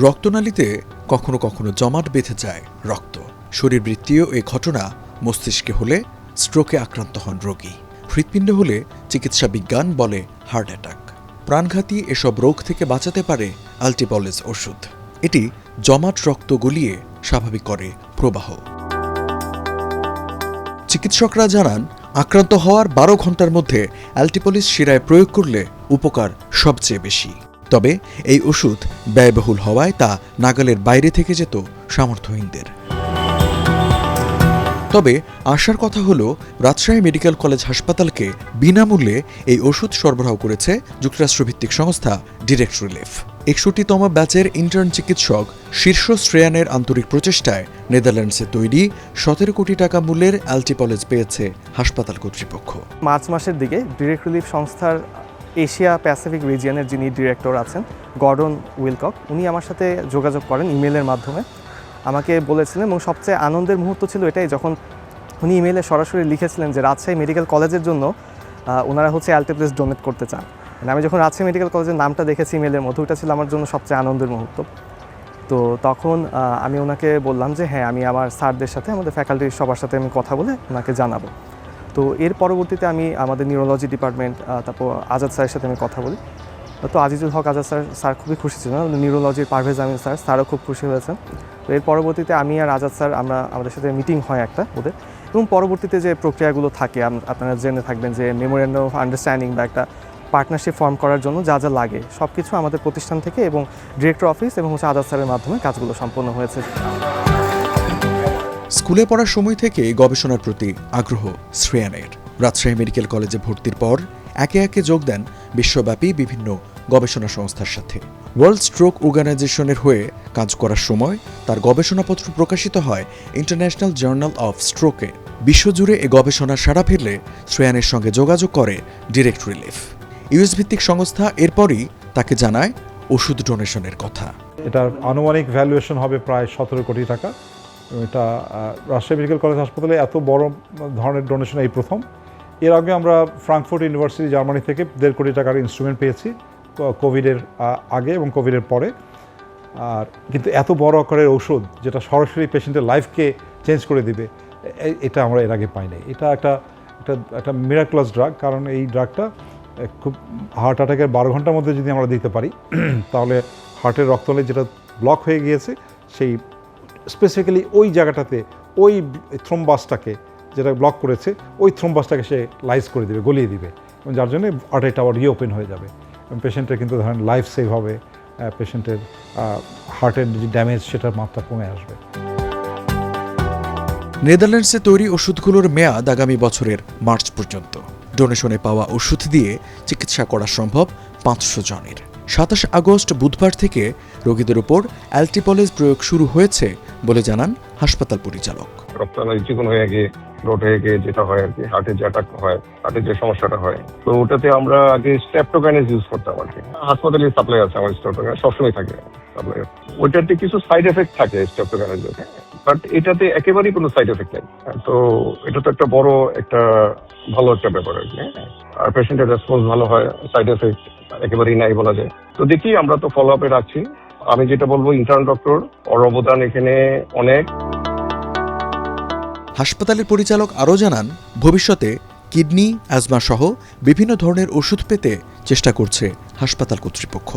রক্তনালীতে কখনো কখনো জমাট বেঁধে যায় রক্ত। শরীরবৃত্তীয় এ ঘটনা মস্তিষ্কে হলে স্ট্রোকে আক্রান্ত হন রোগী। হৃৎপিণ্ড হলে চিকিৎসা বিজ্ঞান বলে হার্ট অ্যাটাক। প্রাণঘাতী এসব রোগ থেকে বাঁচাতে পারে আল্টিপলিস ওষুধ। এটি জমাট রক্ত গলিয়ে স্বাভাবিক করে প্রবাহ। চিকিৎসকরা জানান, আক্রান্ত হওয়ার বারো ঘণ্টার মধ্যে অ্যালটিপলিস শিরায় প্রয়োগ করলে উপকার সবচেয়ে বেশি। তবে এই ওষুধ ব্যয়বহুল হওয়ায় তা নাগালের বাইরে থেকে যেত সামর্থ্যহীনদের। তবে আশার কথা হলো, রাজশাহী মেডিকেল কলেজ হাসপাতালকে বিনামূল্যে এই ওষুধ সরবরাহ করেছে যুক্তরাষ্ট্রভিত্তিক সংস্থা ডিরেক্ট রিলিফ। একষট্টিতম ব্যাচের ইন্টার্ন চিকিৎসক শীর্ষ শ্রেয়ানের আন্তরিক প্রচেষ্টায় নেদারল্যান্ডসে তৈরি সতেরো কোটি টাকা মূল্যের অ্যালটিপলেজ পেয়েছে হাসপাতাল কর্তৃপক্ষ। মার্চ মাসের দিকে ডিরেক্ট রিলিফ সংস্থার এশিয়া প্যাসিফিক রিজিয়নের যিনি ডিরেক্টর আছেন, গর্ডন উইলকক, উনি আমার সাথে যোগাযোগ করেন ইমেলের মাধ্যমে। আমাকে বলেছিলেন এবং সবচেয়ে আনন্দের মুহূর্ত ছিল এটাই যখন উনি ইমেলে সরাসরি লিখেছিলেন যে রাজশাহী মেডিকেল কলেজের জন্য ওনারা হচ্ছে অ্যালটেপ্লেস ডোনেট করতে চান। মানে আমি যখন রাজশাহী মেডিকেল কলেজের নামটা দেখেছি ইমেলের মধ্যে ওটা ছিল আমার জন্য সবচেয়ে আনন্দের মুহূর্ত। তো তখন আমি ওনাকে বললাম যে হ্যাঁ আমি আমার স্যারদের সাথে, আমাদের ফ্যাকাল্টির সবার সাথে আমি কথা বলে ওনাকে জানাব। তো এর পরবর্তীতে আমি আমাদের নিউরোলজি ডিপার্টমেন্ট তারপর আজাদ স্যারের সাথে আমি কথা বলি। তো আজিজুল হক আজাদ স্যার স্যার খুবই খুশি ছিলেন নিউরোলজির পারভেজ আমিন স্যার, স্যারও খুব খুশি হয়েছেন। তো এর পরবর্তীতে আমি আর আজাদ স্যার, আমরা আমাদের সাথে মিটিং হয় একটা ওদের। এবং পরবর্তীতে যে প্রক্রিয়াগুলো থাকে আপনারা জেনে থাকবেন যে মেমোরেন্ডাম অফ আন্ডারস্ট্যান্ডিং বা একটা পার্টনারশিপ ফর্ম করার জন্য যা যা লাগে সব কিছু আমাদের প্রতিষ্ঠান থেকে এবং ডিরেক্টর অফিস এবং হচ্ছে আজাদ স্যারের মাধ্যমে কাজগুলো সম্পন্ন হয়েছে। স্কুলে পড়ার সময় থেকে গবেষণার প্রতি আগ্রহ শ্রেয়ানের। রাজশাহী মেডিকেল কলেজে ভর্তির পর একে একে যোগ দেন বিশ্বব্যাপী বিভিন্ন গবেষণা সংস্থার সাথে। ওয়ার্ল্ড স্ট্রোক অর্গানাইজেশনের হয়ে কাজ করার সময় তার গবেষণাপত্র প্রকাশিত হয় ইন্টারন্যাশনাল জার্নাল অফ স্ট্রোকে বিশ্বজুড়ে এ গবেষণা সাড়া ফেললে শ্রেয়ানের সঙ্গে যোগাযোগ করে ডিরেক্ট রিলিফ ইউএস ভিত্তিক সংস্থা এরপরই তাকে জানায় ওষুধ ডোনেশনের কথা। এটার আনুমানিক ভ্যালুয়েশন হবে প্রায় সতেরো কোটি টাকা। এটা রাজশাহী মেডিকেল কলেজ হাসপাতালে এত বড় ধরনের ডোনেশন এই প্রথম। এর আগে আমরা ফ্রাঙ্কফুর্ট ইউনিভার্সিটি, জার্মানি থেকে দেড় কোটি টাকার ইনস্ট্রুমেন্ট পেয়েছি কোভিডের আগে এবং কোভিডের পরে। আর কিন্তু এত বড় আকারের ঔষধ যেটা সরাসরি পেশেন্টের লাইফকে চেঞ্জ করে দিবে এটা আমরা এর আগে পাইনি। এটা একটা একটা একটা মিরাক্লাস ড্রাগ কারণ এই ড্রাগটা খুব হার্ট অ্যাটাকের বারো ঘণ্টার মধ্যে যদি আমরা দিতে পারি, তাহলে হার্টের রক্তলে যেটা ব্লক হয়ে গিয়েছে, সেই স্পেসিফিক্যালি ওই জায়গাটাতে, ওই থ্রোম্বাসটাকে যেটা ব্লক করেছে, ওই থ্রোম্বাসটাকে সে লাইজ করে দিবে, গলিয়ে দিবে। এবং যার জন্য আর্টারিটা আবার রিওপেন হয়ে যাবে। এবং পেশেন্টের কিন্তু ধরেন লাইফ সেভ হবে পেশেন্টের হার্টের যে ড্যামেজ সেটার মাত্রা কমে আসবে। নেদারল্যান্ডসে তৈরি ওষুধগুলোর মেয়াদ আগামী বছরের মার্চ পর্যন্ত। ডোনেশনে পাওয়া ওষুধ দিয়ে চিকিৎসা করা সম্ভব পাঁচশো জনের। সাতাশ আগস্ট বুধবার থেকে রোগীদের উপর অ্যালটিপলেজ প্রয়োগ শুরু হয়েছে বলে জানান হাসপাতাল পরিচালক। রক্তনালী চিকন হয়ে গিয়ে, রোড হয়ে গিয়ে যেটা হয় আর কি হার্টের যে অ্যাটাক হয় হার্টের যে সমস্যাটা হয়। তো ওটাতে আমরা আগে স্ট্রেপ্টোকাইনেস ইউজ করতাম আর কি। হাসপাতালে সাপ্লাই আছে আমার স্ট্রেপ্টোকাইনেস সবসময় থাকে সাপ্লাই ওইটাতে কিছু সাইড এফেক্ট থাকে স্ট্রেপ্টোকাইনেস বাট এটাতে একেবারেই কোনো সাইড এফেক্ট নেই। তো এটা তো একটা বড় একটা ভালো একটা ব্যাপার আর কি হ্যাঁ? আর পেশেন্টের রেসপন্স ভালো হয় সাইড এফেক্ট একেবারেই নাই বলা যায়। তো দেখি, আমরা তো ফলো আপে রাখছি। আমি যেটা বলব, ইন্টার্ন ডক্টর, ওর অবদান এখানে অনেক। হাসপাতালের পরিচালক আরও জানান, ভবিষ্যতে কিডনি, অ্যাজমা সহ বিভিন্ন ধরনের ওষুধ পেতে চেষ্টা করছে হাসপাতাল কর্তৃপক্ষ।